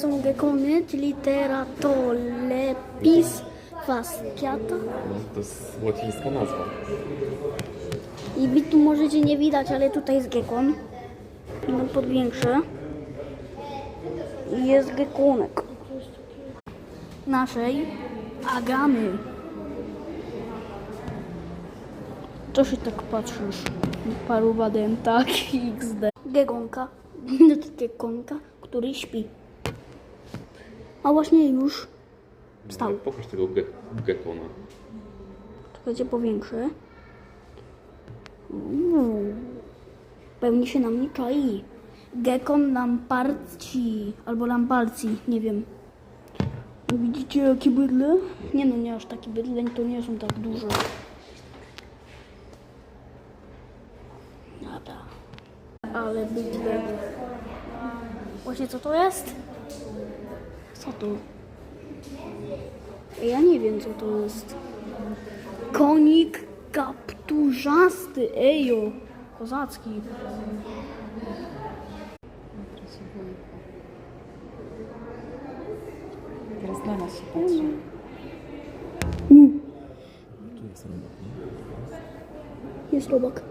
Są gekony, czyli teratolepis fasciata. No, to jest łacińska nazwa. I wy tu możecie nie widać, ale tutaj jest gekon. Będę podwiększę. I jest gekonek. Naszej agamy. Co się tak patrzysz? Paruwa denta XD. Gegonka. Gekonka, który śpi. A właśnie już wstał. Pokaż tego ge gekona. Czekajcie, powiększę. Uuu. Pewnie się na mnie czai. Gekon lamparci. Albo lamparci, nie wiem. Widzicie jakie bydle? Nie no, nie aż takie bydle, to nie są tak duże. Dobra. Ale bydle. Właśnie co to jest? Co to? Ja nie wiem co to jest. Konik kapturzasty, ejo, kozacki. Teraz na nas się patrzy. Tu jest robot, Jest robak.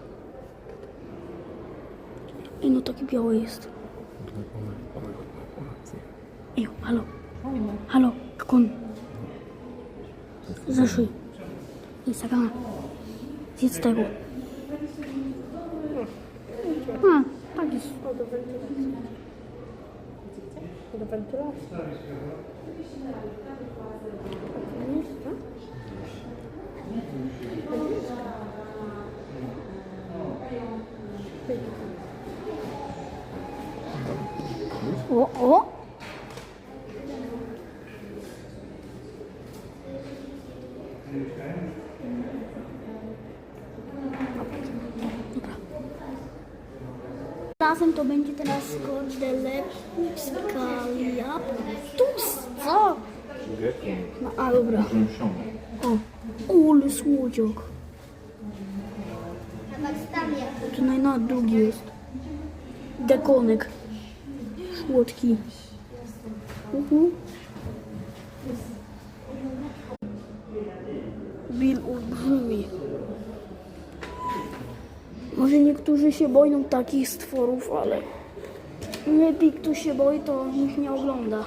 Ej, no taki biały jest. Ej, halo. Halo, kon. Zaszyj. Instagrama. Zjedz tego. A, tak jest. Do wentylacji. O, o. Razem to będzie teraz. Co? Gekon. No, a dobra. O, ale słodziak. To najna drugi jest. Dekonek. Słodki. Uhu. Może niektórzy się boją takich stworów, ale lepiej kto się boi, to niech nie ogląda.